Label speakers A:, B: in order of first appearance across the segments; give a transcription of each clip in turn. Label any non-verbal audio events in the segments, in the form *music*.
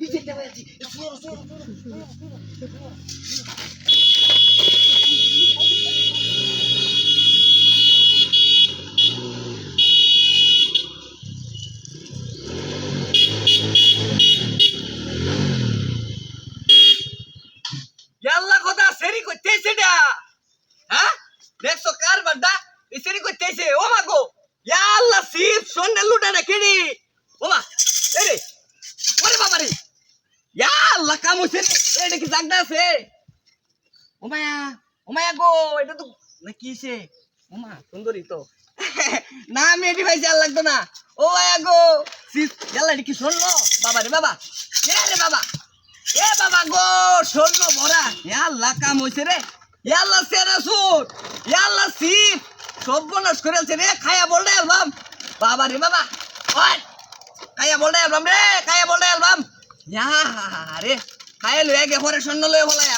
A: ডিজেলটা বাজছে সরো সরো
B: ইয়াল্লা কথা সেরি করতেছে না হ্যাঁ দেখছ কার এই সেরি করতেছে ও মা গো ইয়াল্লা সিপ সন্ধ্যে লুটা না কিনি ও মা এরে ওরে বাবা রে ইয়াল্লা কাম হইছে এটা কি জাগদা আছে? ও মায়া ও মায়া গো, এটা তো না কি সে ও মা, সুন্দরী তো। *laughs* না, আমি এটি ভাই জাল লাগতো না। ও মায়া গো এটা কি শুনলো বাবা রে বাবা। এ রে বাবা। এ বাবা গো, স্বর্ণ ভরা। ইয়াল্লা কাম হইছে রে। ইয়াল্লা সেরা সুট ইয়াল্লা সিপ সব বনাস করেছে রে, খায়া বল অ্যালবাম। বাবা রে বাবা। খায়া বল অ্যালবাম রে, খায়া বল অ্যালবাম। রে খায়া লয়ে গে পরে স্বর্ণ লয়ে বলাই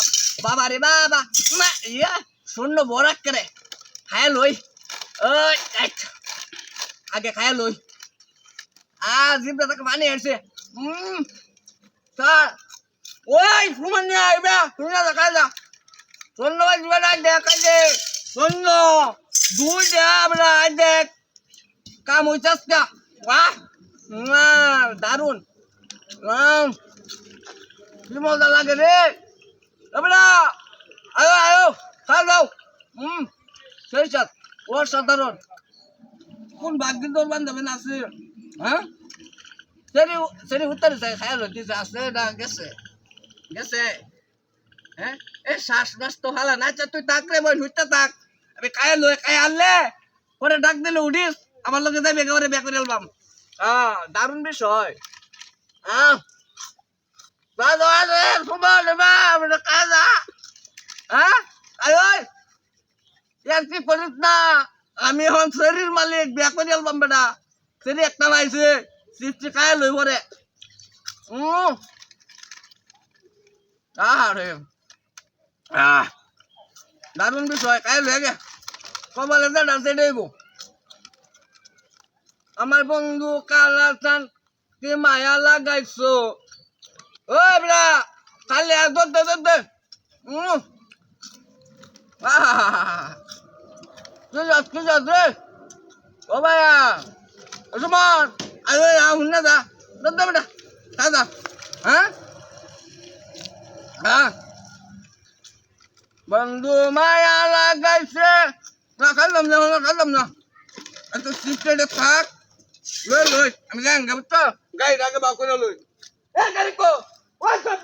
B: বাবা রে বাবা। ইয়া, স্বর্ণ ভরা করে খায়া লই ওই। আগে খায়া লই আ জিবটা তাকে পানি আসছে হুম স্যার। ওই ফুমান নিয়ে আইবা তুমি না দেখা যা। শূন্য বাজবে না দেখা যে শূন্য দুই দে আমরা দেখ। কাম হইতাস না। বাহ না কি মজা লাগে রে এবড়া আয়ো আয়ো খাও দাও হুম সেই সাথ ও সাধারণ কোন ভাগ্যিন তোর বান্ধবী আছে হ্যাঁ সেরি সেরি উত্তরে যায় খায়াল হইতেছে আছে না গেছে গেছে হ্যাঁ এ শ্বাস নাস হালা না তুই রে বই হুইতে থাক আমি কায়া লই আনলে পরে ডাক দিলে উঠিস আমার লগে যাই বেগে করে বেগ করে এলবাম হ্যাঁ দারুণ বিষয় হ্যাঁ আছে সুমন বা আমরা কাজা হ্যাঁ আয় ওই ইয়ার কি করিস না আমি এখন শরীর মালিক বিয়া করে এলবাম বেটা শরীর একটা পাইছে সৃষ্টি কায়া লই পরে দারুণ বিষয় কাই লেগে কপালে যা ডালতে দেব আমার বন্ধু কালাচান কি মায়া লাগাইছো ওই বড়া খালি আর কি যাস কি যাস রে? ও ভাইয়া সুমন আরে আহুন না দা দে বেটা দাদা হ্যাঁ? হ্যাঁ? বন্ধু মায়া লাগাইছে। না খাইলাম না না খাইলাম না। এত সিস্টেডে থাক। লই লই, আমি গান গাবো তো গাই রাগে বাউ করে লই। গাড়ি কো। ওই সব